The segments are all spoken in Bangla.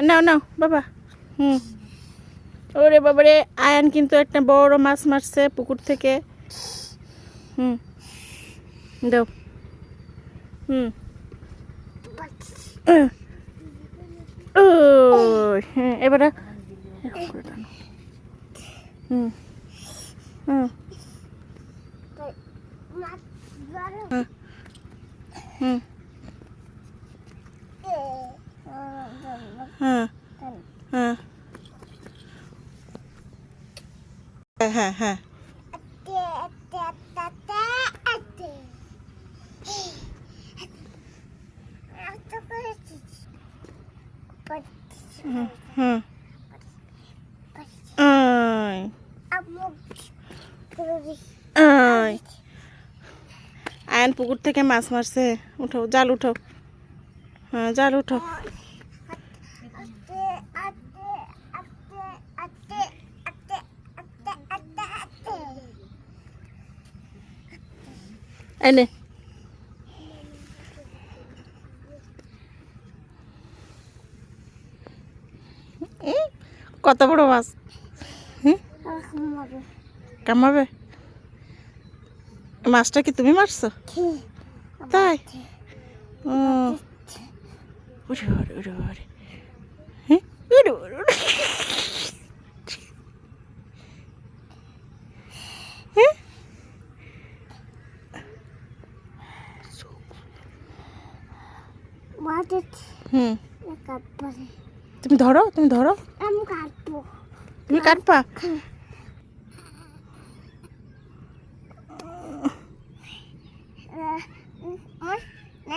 হ্যাঁ নাও নাও বাবা। হুম। ওরে বাবারে আয়ান কিন্তু একটা বড় মাছ মারছে পুকুর থেকে। হুম। দাও। হুম। ও হ্যাঁ এবারে হুম। হুম। হুম। হ্যাঁ। হ্যাঁ। হ্যাঁ হ্যাঁ হুম হুম। আয়। আয়। আয়ন পুকুর থেকে মাছ মারছে। উঠাও জাল উঠাও। হ্যাঁ জাল উঠাও। এনে কত বড় মাছ কামাবে মাছটা কি তুমি মারছো তাই উড়ে উড়ে উড়ে উড়ে হ্যাঁ উড়ে উড়ে উড়ে হ্যাঁ হুম। তুমি ধরো তুমি ধরো। আমি কাটবো। তুমি কাটবা? না। না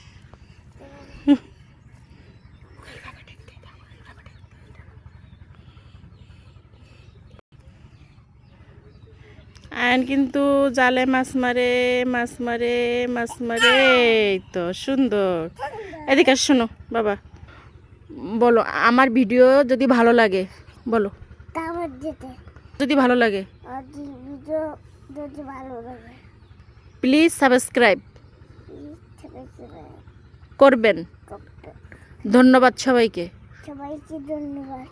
আয়ন কিন্তু জালে মাছ মারে মাছ মারে মাছ মারে। এই তো সুন্দর। এদিকে শোনো বাবা। বলো আমার ভিডিও যদি ভালো লাগে বলো। যদি ভালো লাগে। Please subscribe. করবেন। ধন্যবাদ সবাইকে। সবাইকে ধন্যবাদ।